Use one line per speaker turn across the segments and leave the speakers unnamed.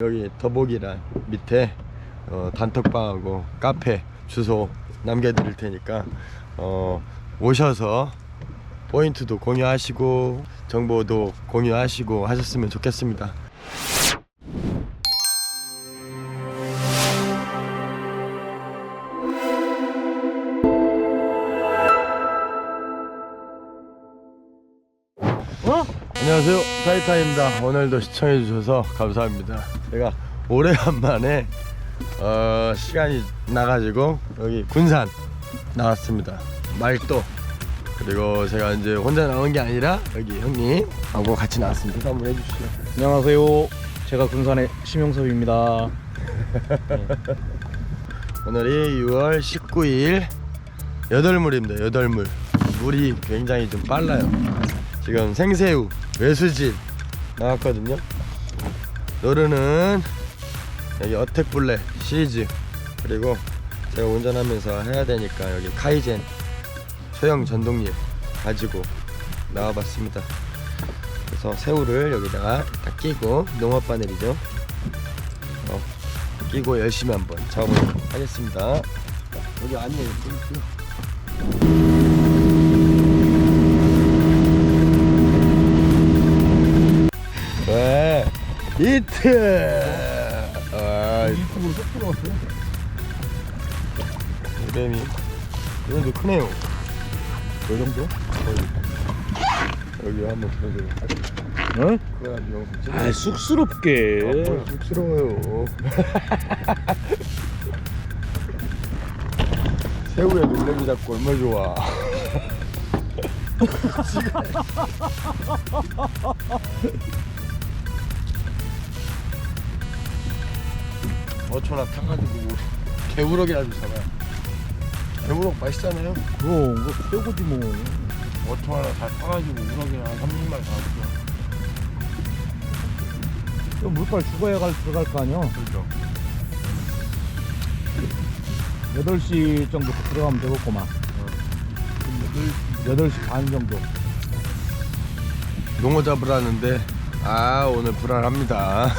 여기 더보기란 밑에 어, 단톡방하고 카페 주소 남겨드릴 테니까 어, 오셔서 포인트도 공유하시고 정보도 공유하시고 하셨으면 좋겠습니다.
어?
안녕하세요. 타이타입니다. 오늘도 시청해 주셔서 감사합니다. 제가 오래간만에 어, 시간이 나가지고 여기 군산 나왔습니다. 말도. 그리고 제가 이제 혼자 나온 게 아니라 여기 형님하고 같이 나왔습니다. 한번 해주시죠.
안녕하세요. 제가 군산의 심용섭입니다.
오늘이 6월 19일 여덟물입니다. 여덟물. 물이 굉장히 좀 빨라요 지금 생새우 외수질 나왔거든요 노르는 여기 어택블레 시리즈 그리고 제가 운전하면서 해야 되니까 여기 카이젠 소형 전동릴 가지고 나와봤습니다 그래서 새우를 여기다가 다 끼고 농업 바늘이죠 어, 끼고 열심히 한번 잡아보도록 하겠습니다. 여기 아니에요. 땡큐. 이트! 아,
유튜브로 쏙 들어왔어요.
뱀이. 이 정도 크네요.
그 정도?
여기 한번 들어줘요.
응?
그래가지고 찍어.
아 쑥스럽게.
아, 뭘 쑥스러워요. 새우에 놀래미 잡고 얼마 좋아. 어초나 타가지고 개우럭이라도 잡아요. 개우럭 맛있잖아요.
그럼 그거 최고지 뭐.
어초 하나 다 타가지고 우럭이나 한 30마리 다 잡죠.
또 물빨 죽어야 갈 들어갈 거 아니야.
그렇죠.
8시 정도 들어가면 되겠구만. 8시 반 정도.
농어 잡으라는데 아 오늘 불안합니다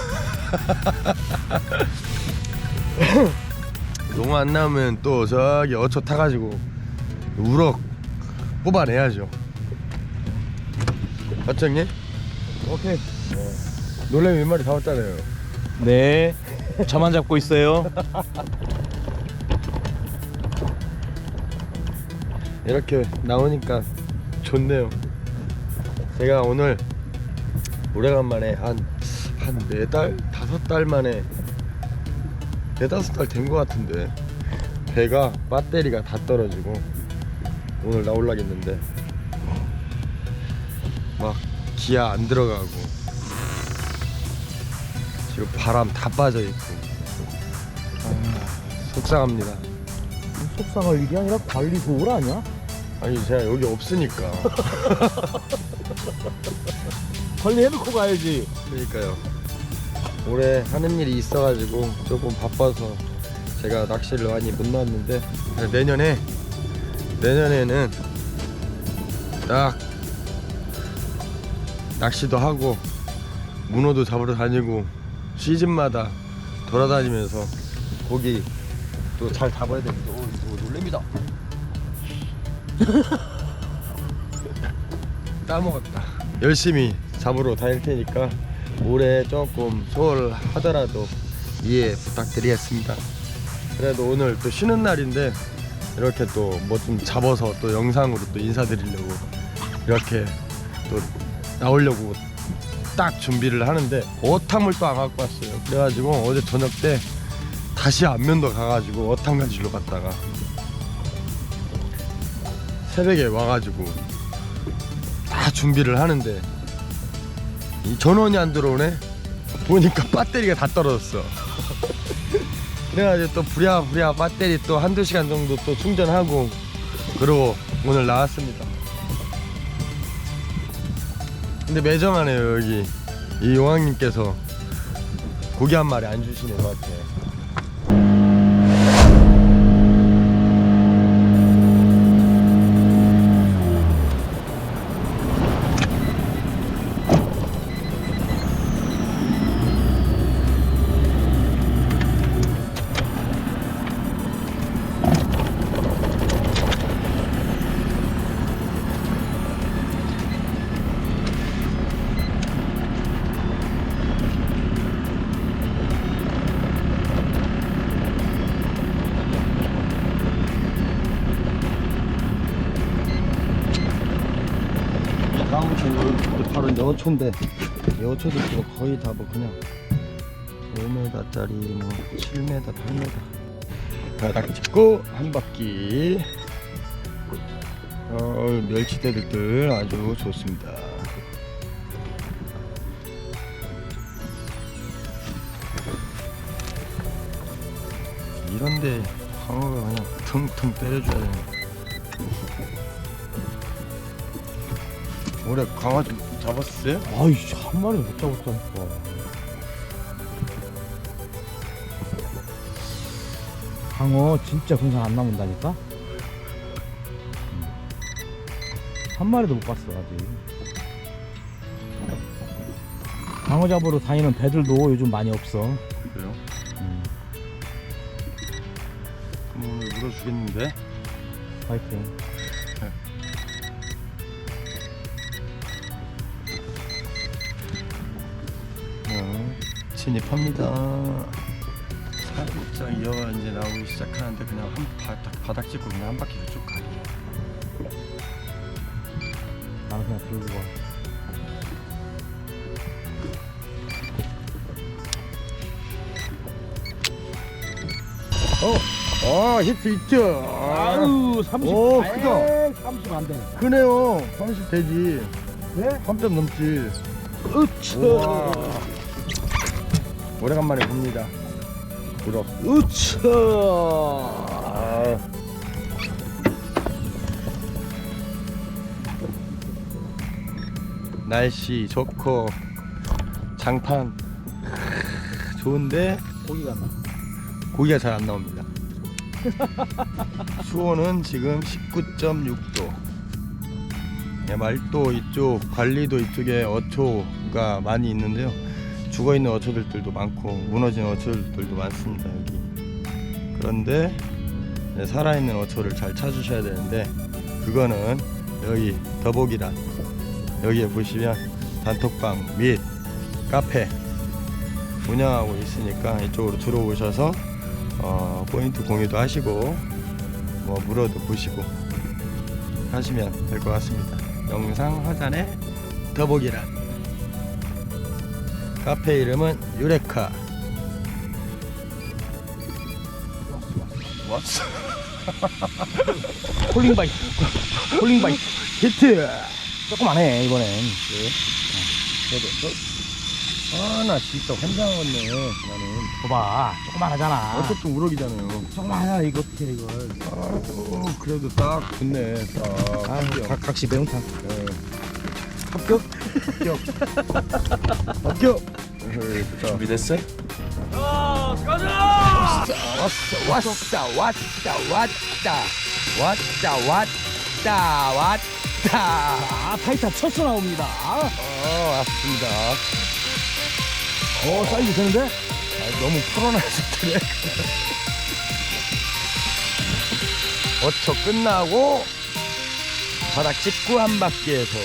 농어 안 나오면 또 저기 어초 타가지고 우럭 뽑아내야죠 맞죠 형님?
오케이.
놀래미 몇 마리 잡았잖아요
네. 저만 잡고 있어요.
이렇게 나오니까 좋네요 제가 오늘 오래간만에 한 한 네 달? 다섯 달 만에 네다섯 달 된 것 같은데 배가 배터리가 다 떨어지고 오늘 나올라겠는데 막 기아 안 들어가고 지금 바람 다 빠져 있고 아, 속상합니다
속상할 일이 아니라 관리 소홀 아니야?
아니 제가 여기 없으니까
관리해놓고 가야지.
그러니까요. 올해 하는 일이 있어가지고 조금 바빠서 제가 낚시를 많이 못 나왔는데 내년에 내년에는 딱 낚시도 하고 문어도 잡으러 다니고 시즌마다 돌아다니면서 고기 또 잘 잡아야 됩니다. 오, 이거 놀랍니다. 따먹었다. 열심히 잡으러 다닐 테니까 올해 조금 소홀하더라도 이해 부탁드리겠습니다. 그래도 오늘 또 쉬는 날인데 이렇게 또 뭐 좀 잡아서 또 영상으로 또 인사드리려고 이렇게 또 나오려고 딱 준비를 하는데 어탕을 또 안 갖고 왔어요. 그래가지고 어제 저녁 때 다시 안면도 가가지고 어탕 가지러 갔다가 새벽에 와가지고 다 준비를 하는데 이 전원이 안 들어오네. 보니까 배터리가 다 떨어졌어. 그래가지고 또 부랴부랴 배터리 또 한두 시간 정도 또 충전하고 그러고 오늘 나왔습니다. 근데 매정하네요 여기. 이 용왕님께서 고기 한 마리 안 주시네 저한테 어초인데 이 어초들도 거의 다 뭐 그냥 5m짜리 뭐 7m, 8m 바닥 짚고 한 바퀴. 어, 멸치대들 아주 좋습니다. 이런데 광어가 그냥 퉁퉁 때려줘야 되네 올해 광어 좀 잡았어요?
아이씨 한 마리 못 잡았다니까 강어 진짜 군산 안 남은다니까 음. 한 마리도 못 봤어 아직 강어 잡으러 다니는 배들도 요즘 많이 없어
그래요?
음,
그럼 오늘 물어주겠는데?
파이팅
진입합니다. 살짝 이어가 이제 나오기 시작하는데 그냥 한 바닥, 바닥 짚고 그냥 한 바퀴 쭉 가기.
나는 그냥 들고 가
어, 아, 히트 히트. 아,
아유 30
오, 크다.
30 안돼
크네요. 30 되지.
네?
3점 넘지.
으차.
오래간만에 봅니다.
으차
아. 날씨 좋고 장판 좋은데
고기가 나
고기가 잘 안 나옵니다. 수온은 지금 19.6도. 예, 말도 이쪽, 관리도 이쪽에 어초가 많이 있는데요. 죽어 있는 어초들도 많고 무너진 어초들도 많습니다 여기. 그런데 네, 살아있는 어초를 잘 찾으셔야 되는데 그거는 여기 더보기란 여기에 보시면 단톡방 및 카페 운영하고 있으니까 이쪽으로 들어오셔서 어, 포인트 공유도 하시고 뭐 물어도 보시고 하시면 될 것 같습니다. 영상 화단의 더보기란 카페 이름은 유레카. 왔어
콜링바이. 콜링바이.
히트.
조금 안 해 이번엔.
저도 저 아나 진짜 환장하겠네 나는.
봐봐 조금만 하잖아.
어쨌든 우럭이잖아요.
조금만 하잖아 이거 어떻게 해, 이걸.
아이고 그래도 딱 좋네 딱.
아. 각, 각시 매운탕.
네. 합격? 합격 합격 네,
준비됐어요?
왔어 왔어 왔다 왔다 왔다 왔다 왔다
아 타이탄 첫수 나옵니다
어 왔습니다
어 사이즈 되는데?
아, 너무 풀어놔서 그래 어초 끝나고 바닥 짚고 한 바퀴에서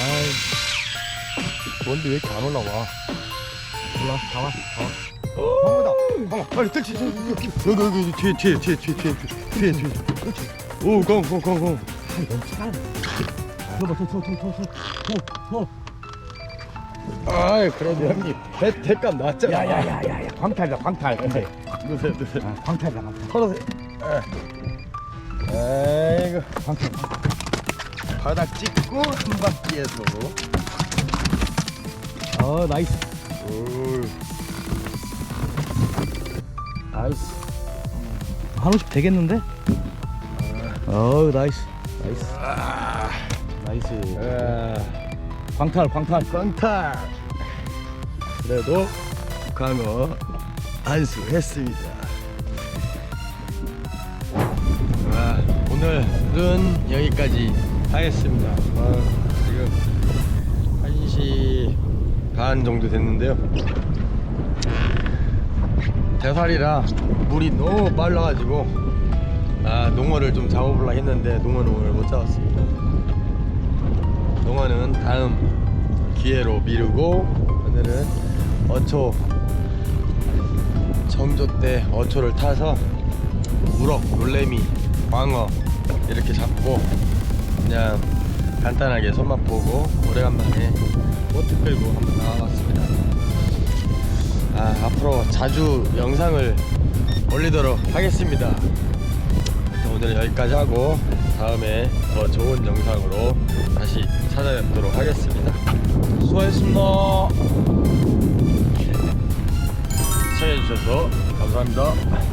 아이 뭔데 왜 이렇게 안 올라와?
올라 다 왔어 다 왔어.
광어다 광어 빨리 뜰치 여기 여기 여기 뒤에 뒤에 뒤에 뒤에 뒤에 뒤에 뒤에 오 광어 광어 광어 광어
아 더더더더더
아이 그래도 형님 대, 대값 나왔잖아.
야야야야야. 광탈이다 광탈. 근데.
누세요 누세요?
아, 광탈이다 광탈.
털어세요 에이구.
광탈
바닥 찍고 한 바퀴에서.
어 나이스.
오.
나이스. 한 50 되겠는데? 어 나이스. 나이스. 나이스.
아,
광탈 광탈.
꽝탈. 그래도 광어 안수했습니다. 와, 오늘은 여기까지 하겠습니다. 아, 지금 1시 반 정도 됐는데요. 대살이라 물이 너무 빨라가지고 아, 농어를 좀 잡아보려 했는데 농어는 오늘 못 잡았습니다. 농어는 다음 기회로 미루고 오늘은 어초 정조대 어초를 타서 우럭, 놀래미, 광어 이렇게 잡고 그냥 간단하게 손맛 보고 오래간만에 보트 끌고 한번 나와봤습니다. 아, 앞으로 자주 영상을 올리도록 하겠습니다. 오늘 여기까지 하고 다음에 더 좋은 영상으로 다시 찾아뵙도록 하겠습니다.
수고하셨습니다.
시청해주셔서 감사합니다.